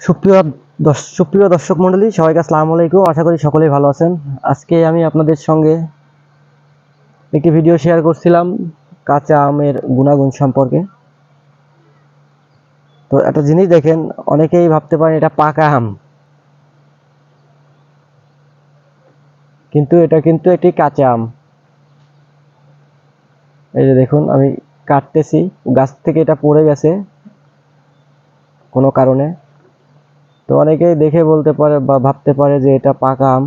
সুপ্রিয় সুপ্রিয় দর্শক মণ্ডলী, সবাইকে আসসালামু আলাইকুম। আশা করি সকলেই ভালো আছেন। আজকে আমি আপনাদের সঙ্গে একটি ভিডিও শেয়ার করছিলাম কাঁচা আমের গুণাগুণ সম্পর্কে। তো একটা জিনিস দেখেন, অনেকেই ভাবতে পারেন এটা পাকা আম। কিন্তু এটা কিন্তু একটি কাঁচা আম। এই যে দেখুন, আমি কাটতেছি, গাছ থেকে এটা পড়ে গেছে কোনো কারণে। তো অনেকেই দেখে বলতে পারে বা ভাবতে পারে যে এটা পাকা আম,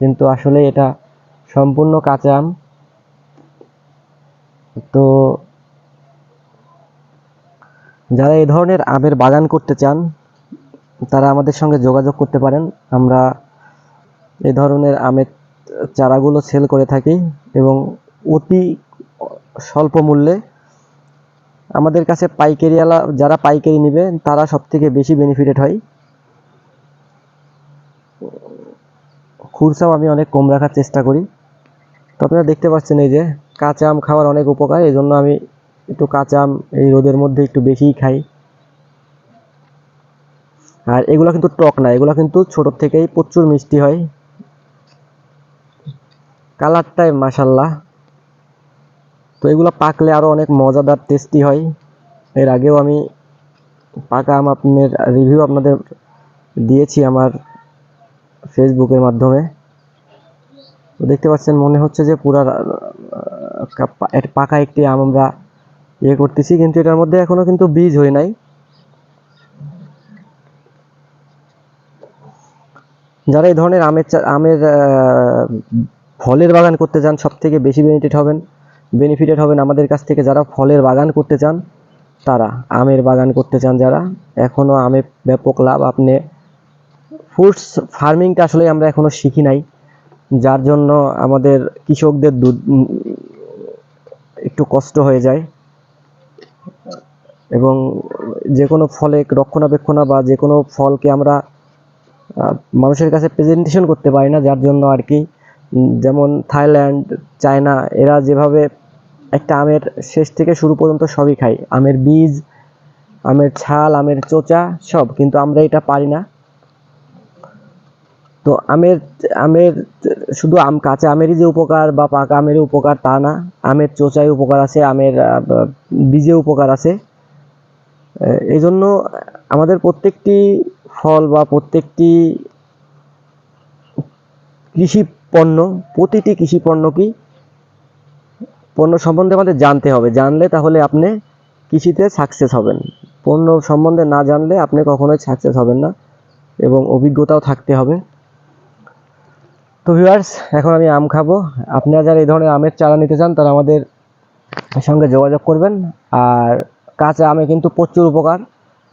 কিন্তু আসলে এটা সম্পূর্ণ কাঁচা আম। তো যারা এই ধরনের আমের বাগান করতে চান, তারা আমাদের সঙ্গে যোগাযোগ করতে পারেন। আমরা এই ধরনের আমের চারাগুলো সেল করে থাকি এবং অতি স্বল্প মূল্যে আমাদের কাছে পাইকারিওয়ালা যারা পাইকারি নেবে, তারা সব থেকে বেশি বেনিফিটেড হয়। খুরসাও আমি অনেক কম রাখার চেষ্টা করি। তো আপনারা দেখতে পাচ্ছেন এই যে কাঁচা আম খাওয়ার অনেক উপকার এই জন্য আমি একটু কাঁচা আম এই রোদের মধ্যে একটু বেশিই খাই। আর এগুলো কিন্তু টক না, এগুলো কিন্তু ছোটোর থেকেই প্রচুর মিষ্টি হয়। কালারটাই মাসাল্লাহ তো এগুলো পাকলে আরও অনেক মজাদার টেস্টি হয়। এর আগেও আমি পাকা আম আপনার রিভিউ আপনাদের দিয়েছি আমার ফেসবুকের মাধ্যমে। দেখতে পাচ্ছেন, মনে হচ্ছে যে পুরা পাকা একটি আম আমরা ইয়ে করতেছি, কিন্তু এটার মধ্যে এখনও কিন্তু বীজ হয় নাই। যারা এই ধরনের আমের আমের ফলের বাগান করতে চান সব থেকে বেশি বেনিফিট হবেন বেনিফিটেড হবেন আমাদের কাছ থেকে যারা ফলের বাগান করতে চান, তারা আমের বাগান করতে চান যারা, এখনও আমের ব্যাপক লাভ আপনি ফ্রুটস ফার্মিংটা আসলে আমরা এখনও শিখি নাই। যার জন্য আমাদের কৃষকদের একটু কষ্ট হয়ে যায়। এবং যে কোনো ফলে রক্ষণাবেক্ষণা বা যে কোনো ফলকে আমরা মানুষের কাছে প্রেজেন্টেশন করতে পারি না, যার জন্য আর কি যেমন থাইল্যান্ড, চায়না, এরা যেভাবে একটা আমের শেষ থেকে শুরু পর্যন্ত সবই খায়। আমের বীজ, আমের ছাল, আমের চোচা সব, কিন্তু আমরা এটা পারি না। তো আমের আমের শুধু আম কাঁচা আমেরই যে উপকার বা পাকা আমেরই উপকার তা না। আমের চোচায় উপকার আছে, আমের বীজে উপকার আছে। এই জন্য আমাদের প্রত্যেকটি ফল বা প্রত্যেকটি কৃষি পণ্য, প্রতিটি কৃষি পণ্য কি পণ্য সম্বন্ধে আমাদের জানতে হবে। জানলে তাহলে আপনি কৃষিতে সাকসেস হবেন। পণ্য সম্বন্ধে না জানলে আপনি কখনোই সাকসেস হবেন না এবং অভিজ্ঞতাও থাকতে হবে। তো ভিউয়ার্স এখন আমি আম খাব। আপনারা যারা এই ধরনের আমের চারা নিতে চান, তারা আমাদের সঙ্গে যোগাযোগ করবেন। আর কাঁচা আমে কিন্তু প্রচুর উপকার।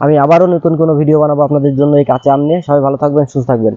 আমি আবারও নতুন কোনো ভিডিও বানাবো আপনাদের জন্য এই কাঁচা আম নিয়ে। সবাই ভালো থাকবেন, সুস্থ থাকবেন।